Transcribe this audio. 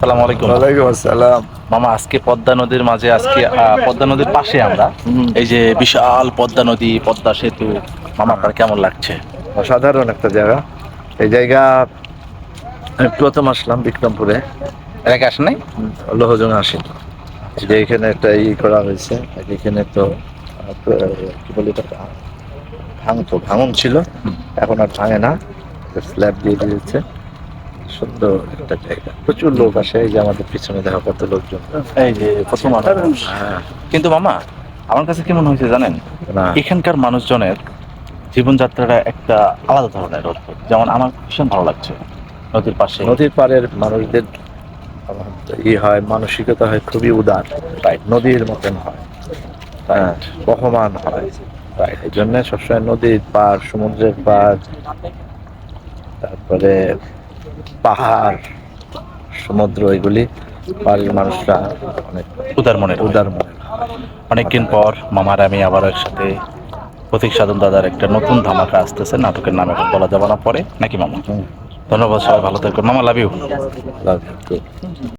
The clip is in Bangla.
আসসালামু আলাইকুম। ওয়ালাইকুম আসসালাম। মামা আজকে পদ্মা নদীর মাঝে আজকে পদ্মা নদীর পাশে আমরা। এই যে বিশাল পদ্মা নদী পদ্মা সেতু মামা আপনার কেমন লাগছে? অসাধারণ একটা জায়গা। এই জায়গা আমি প্রথম আসলাম বিক্রমপুরে। এর আগে আসেন নাই? লোহজন আসি যে এখানে একটা ই করা হয়েছে। এখানে তো কি বলি ভাঙতো ভাঙন ছিল। এখন আর ভাঙে না। স্ল্যাব দিয়ে দিয়েছে। সুন্দর একটা জায়গা। প্রচুর লোক আসে এই যে আমাদের পিছনে দেখা কত লোকজন। এই যে কত হ্যাঁ। কিন্তু মামা আমার কাছে কি মনে হয়েছে জানেন? এখানকার মানুষজনের জীবনযাত্রাটা একটা আলাদা ধরনের যেমন আমার ভীষণ ভালো লাগছে। নদীর পাশে। নদীর পাড়ের মানুষদের ই হয় মানসিকতা হয় খুবই উদার। রাইট নদীর মতন হয়। হ্যাঁ বহমান হয়। রাইট এই জন্য সবসময় নদীর পাড় সমুদ্রের পাড় তারপরে পাহাড় সমুদ্র এগুলি পাহাড়ের মানুষরা অনেক উদার মনের উদার মনে অনেকদিন পর মামার আমি আবার একসাথে প্রতীক সাধন দাদার একটা নতুন ধামাকা আসতেছে নাটকের নাম এখন বলা যাবে না পরে। নাকি মামা? ধন্যবাদ সবাই ভালো থাকবেন মামা লাভ ইউ লাগে